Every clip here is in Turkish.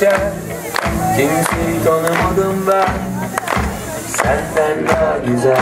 geçer. Kimseyi tanımadım ben. Senden daha güzel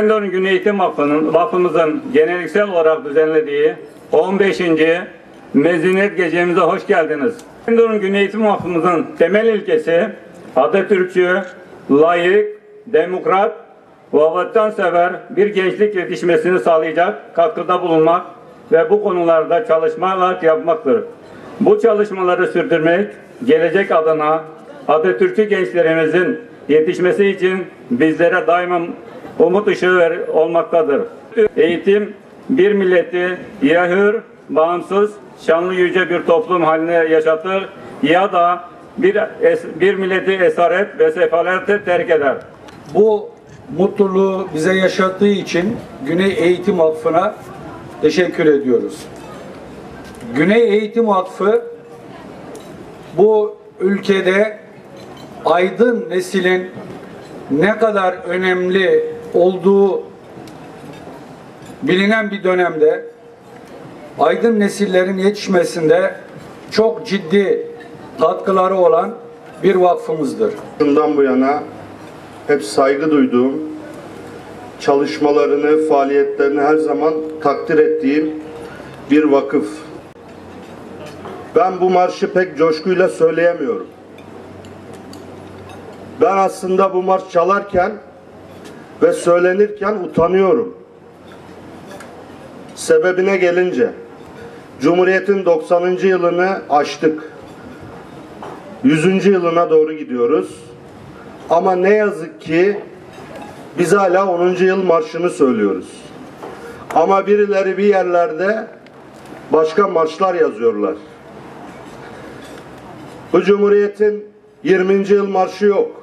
İskenderun Güney Eğitim Vakfı'nın, vakfımızın geleneksel olarak düzenlediği 15. Mezuniyet gecemize hoş geldiniz. İskenderun Güney Eğitim Vakfımızın temel ilkesi Atatürkçü, layık, demokrat ve vatansever bir gençlik yetişmesini sağlayacak katkıda bulunmak ve bu konularda çalışmalar yapmaktır. Bu çalışmaları sürdürmek, gelecek adına Atatürkçü gençlerimizin yetişmesi için bizlere daima umut ışığı ver, olmaktadır. Eğitim bir milleti ya hür, bağımsız, şanlı yüce bir toplum haline yaşatır ya da bir, es, bir milleti esaret ve sefalete terk eder. Bu mutluluğu bize yaşattığı için Güney Eğitim Vakfı'na teşekkür ediyoruz. Güney Eğitim Vakfı bu ülkede aydın neslin ne kadar önemli olduğu bilinen bir dönemde aydın nesillerin yetişmesinde çok ciddi katkıları olan bir vakfımızdır. Bundan bu yana hep saygı duyduğum, çalışmalarını, faaliyetlerini her zaman takdir ettiğim bir vakıf. Ben bu marşı pek coşkuyla söyleyemiyorum. Ben aslında bu marş çalarken ve söylenirken utanıyorum. Sebebine gelince, Cumhuriyet'in 90. yılını aştık. 100. yılına doğru gidiyoruz. Ama ne yazık ki biz hala 10. yıl marşını söylüyoruz. Ama birileri bir yerlerde başka marşlar yazıyorlar. Bu Cumhuriyet'in 20. yıl marşı yok.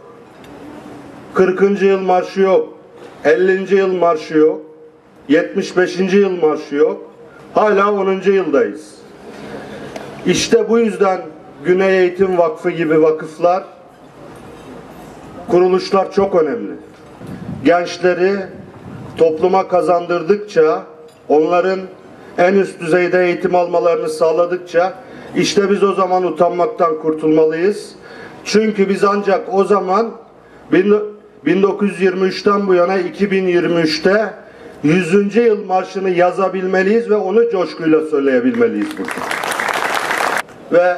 40. yıl marşı yok. 50. yıl marşı yok. 75. yıl marşı yok. Hala 10. yıldayız. İşte bu yüzden Güney Eğitim Vakfı gibi vakıflar, kuruluşlar çok önemli. Gençleri topluma kazandırdıkça, onların en üst düzeyde eğitim almalarını sağladıkça, işte biz o zaman utanmaktan kurtulmalıyız. Çünkü biz ancak o zaman 1923'ten bu yana 2023'te 100. yıl marşını yazabilmeliyiz ve onu coşkuyla söyleyebilmeliyiz burada. Ve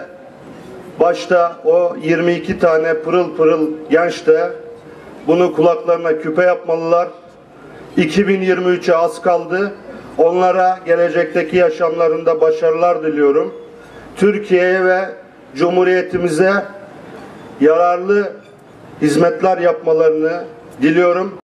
başta o 22 tane pırıl pırıl genç de bunu kulaklarına küpe yapmalılar. 2023'e az kaldı. Onlara gelecekteki yaşamlarında başarılar diliyorum. Türkiye'ye ve Cumhuriyetimize yararlı hizmetler yapmalarını diliyorum.